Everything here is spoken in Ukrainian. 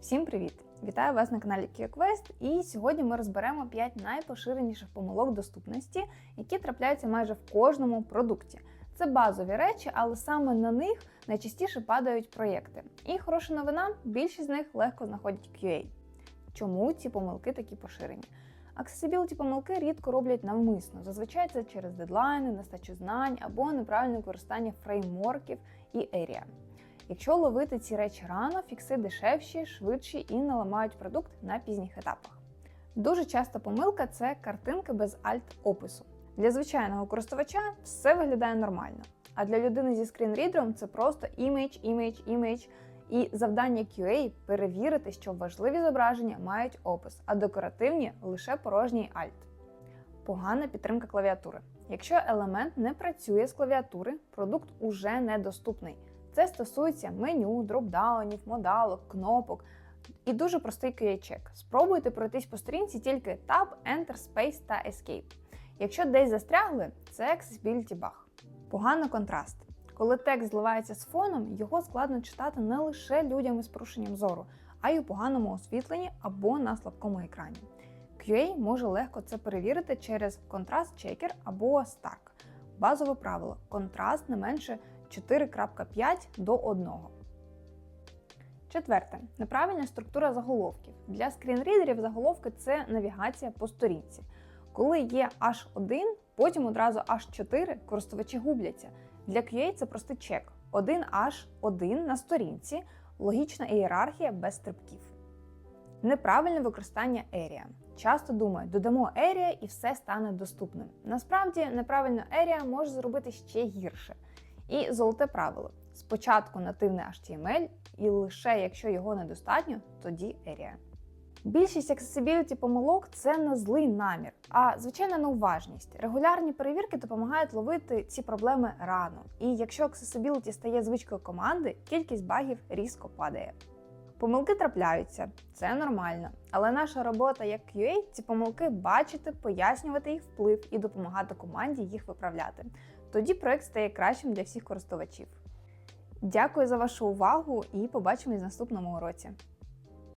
Всім привіт! Вітаю вас на каналі KioQuest і сьогодні ми розберемо 5 найпоширеніших помилок доступності, які трапляються майже в кожному продукті. Це базові речі, але саме на них найчастіше падають проєкти. І хороша новина, більшість з них легко знаходять QA. Чому ці помилки такі поширені? Accessibility помилки рідко роблять навмисно. Зазвичай це через дедлайни, нестачу знань або неправильне використання фреймворків і Area. Якщо ловити ці речі рано, фікси дешевші, швидші і не ламають продукт на пізніх етапах. Дуже часта помилка це картинки без альт-опису. Для звичайного користувача все виглядає нормально. А для людини зі скрінрідером це просто імідж, імідж, імідж. І завдання QA перевірити, що важливі зображення мають опис, а декоративні лише порожній альт. Погана підтримка клавіатури. Якщо елемент не працює з клавіатури, продукт уже недоступний. Це стосується меню, дропдаунів, модалок, кнопок і дуже простий QA-чек. Спробуйте пройтись по сторінці тільки Tab, Enter, Space та Escape. Якщо десь застрягли, це accessibility баг. Поганий контраст. Коли текст зливається з фоном, його складно читати не лише людям із порушенням зору, а й у поганому освітленні або на слабкому екрані. QA може легко це перевірити через контраст чекер або Stack. Базове правило: контраст не менше 4.5 до 1. Четверте. Неправильна структура заголовків. Для скрінрідерів заголовки це навігація по сторінці. Коли є H1, потім одразу H4, користувачі губляться. Для QA це простий чек. 1H1 на сторінці, логічна ієрархія без стрибків. Неправильне використання Area. Часто думають, додамо Area і все стане доступним. Насправді, неправильно Area може зробити ще гірше. І золоте правило: спочатку нативне HTML, і лише якщо його недостатньо, тоді Area. Більшість accessibility помилок це не злий намір, а звичайна неуважність. Регулярні перевірки допомагають ловити ці проблеми рано. І якщо accessibility стає звичкою команди, кількість багів різко падає. Помилки трапляються, це нормально. Але наша робота як QA – ці помилки бачити, пояснювати їх вплив і допомагати команді їх виправляти. Тоді проект стає кращим для всіх користувачів. Дякую за вашу увагу і побачимось в наступному уроці.